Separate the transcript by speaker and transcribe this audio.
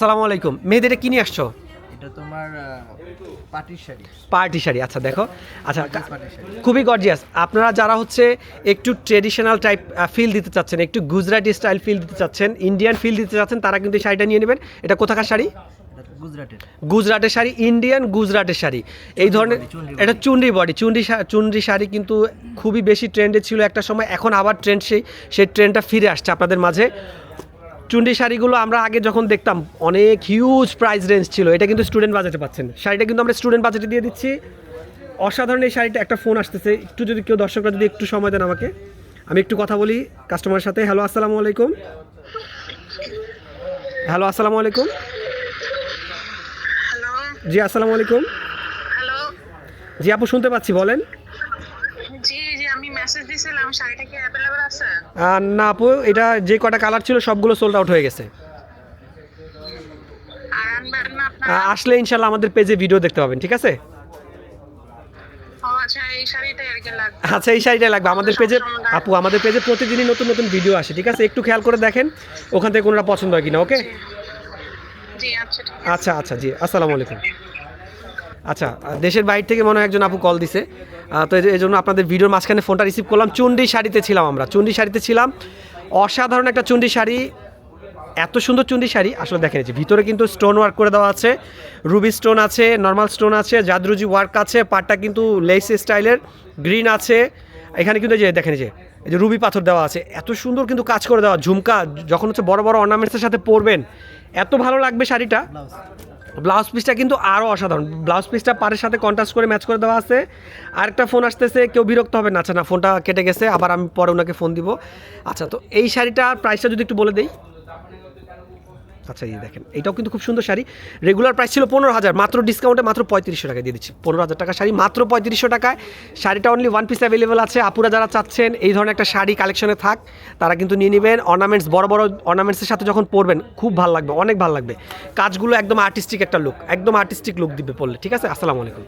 Speaker 1: আসসালামু আলাইকুম। মেয়েদের কি নিয়ে আসছো?
Speaker 2: এটা তোমার পাটির শাড়ি।
Speaker 1: পার্টি শাড়ি আচ্ছা দেখো। আচ্ছা। খুবই গর্জিয়াস আপনারা যারা হচ্ছে একটু ট্রেডিশনাল টাইপ ফিল দিতে চাচ্ছেন একটু গুজরাটি স্টাইল ফিল দিতে চাচ্ছেন ইন্ডিয়ান ফিল দিতে চাচ্ছেন তারা কিন্তু এই শাড়িটা নিয়ে নেবেন। এটা কোথাকার শাড়ি?
Speaker 2: গুজরাটের।
Speaker 1: গুজরাটের শাড়ি ইন্ডিয়ান গুজরাটের শাড়ি। এই ধরনের এটা চুনরি বডি চুনরি চুনরি শাড়ি কিন্তু খুবই বেশি ট্রেন্ডে ছিল একটা সময়। এখন আবার ট্রেন্ড সেই সেই ট্রেন্ডটা ফিরে আসছে আপনাদের মাঝে। চুনরি শাড়িগুলো আমরা আগে যখন দেখতাম অনেক হিউজ প্রাইস রেঞ্জ ছিল। এটা কিন্তু স্টুডেন্ট বাজেটে পাচ্ছেন। শাড়িটা কিন্তু আমরা স্টুডেন্ট বাজেটে দিয়ে দিচ্ছি। অসাধারণ এই শাড়িটা একটা ফোন আসতেছে। একটু যদি কেউ দর্শকরা যদি একটু সময় দেন আমাকে। আমি একটু কথা বলি কাস্টমারের সাথে। হ্যালো আসসালামু আলাইকুম। হ্যালো আসসালামু আলাইকুম।
Speaker 3: হ্যালো
Speaker 1: জি আসসালামু আলাইকুম।
Speaker 3: হ্যালো
Speaker 1: জি আপু শুনতে পাচ্ছি বলেন।
Speaker 3: আমি মেসেজ দিয়েছিলাম শাড়িটা কি অ্যাভেলেবল আছে?
Speaker 1: না আপু এটা যে কটা কালার ছিল সবগুলো সোল্ড আউট হয়ে গেছে।
Speaker 3: আর আনবেন না আপনারা?
Speaker 1: আসলে ইনশাল্লাহ আমাদের পেজে ভিডিও দেখতে পাবেন ঠিক আছে?
Speaker 3: আচ্ছা এই শাড়িটাই লাগবে।
Speaker 1: আচ্ছা শাড়িটা লাগবে। আমাদের পেজে আপু আমাদের পেজে প্রতিদিনই নতুন নতুন ভিডিও আসে ঠিক আছে? একটু খেয়াল করে দেখেন ওখান থেকে কোনোটা পছন্দ হয় কিনা ওকে?
Speaker 3: জি আচ্ছা
Speaker 1: আচ্ছা আচ্ছা জি আসসালামু আলাইকুম। আচ্ছা দেশের বাইরে থেকে মনে হয় একজন আপু কল দিছে। তো এই জন্য আপনাদের ভিডিওর মাঝখানে ফোনটা রিসিভ করলাম। চুন্ডি শাড়িতে ছিলাম আমরা। চুন্ডি শাড়িতে ছিলাম। অসাধারণ একটা চুন্ডি শাড়ি। এত সুন্দর চুন্ডি শাড়ি। আসলে দেখেন এই যে ভিতরে কিন্তু স্টোন ওয়ার্ক করে দেওয়া আছে। রুবি স্টোন আছে নর্মাল স্টোন আছে, জাদরুজি ওয়ার্ক আছে। পাটটা কিন্তু লেস স্টাইলের গ্রিন আছে। এখানে কিন্তু যে এই যে এই যে রুবি পাথর দেওয়া আছে। এত সুন্দর কিন্তু কাজ করে দেওয়া। ঝুমকা, যখন হচ্ছে বড় বড় অর্নামেন্টসের সাথে পরবেন, এত ভালো লাগবে শাড়িটা।
Speaker 2: ব্লাউজ
Speaker 1: পিসটা কিন্তু আরও অসাধারণ। ব্লাউজ পিসটা পারের সাথে কন্ট্রাস্ট করে ম্যাচ করে দেওয়া আছে। আরেকটা ফোন আসতেছে, কেউ বিরক্ত হবে না। আচ্ছা না ফোনটা কেটে গেছে, আবার আমি পরে ওনাকে ফোন দিব। আচ্ছা তো এই শাড়িটার প্রাইসটা যদি একটু বলে দেই। আচ্ছা এই দেখেন, এটাও কিন্তু খুব সুন্দর শাড়ি। রেগুলার প্রাইস ছিল পনেরো হাজার, মাত্র ডিসকাউন্টে মাত্র পঁয়ত্রিশশো টাকা দিয়ে দিচ্ছি। পনেরো হাজার টাকা শাড়ি, মাত্র পঁয়ত্রিশশো টাকায়। শাড়িটা অনলি ওয়ান পিস অ্যাভেলেবেল আছে। আপুরা যারা চাচ্ছেন, এই ধরনের একটা শাড়ি কালেকশনে থাক, তারা কিন্তু নিয়ে নেবেন। অর্নামেন্টস বড় বড় অর্নামেন্টসের সাথে যখন পরবেন, খুব ভালো লাগবে, অনেক ভালো লাগবে। কাজগুলো একদম আর্টিস্টিক একটা লুক একদম আর্টিস্টিক লুক দিবে পড়লে ঠিক আছে? আসসালামু আলাইকুম।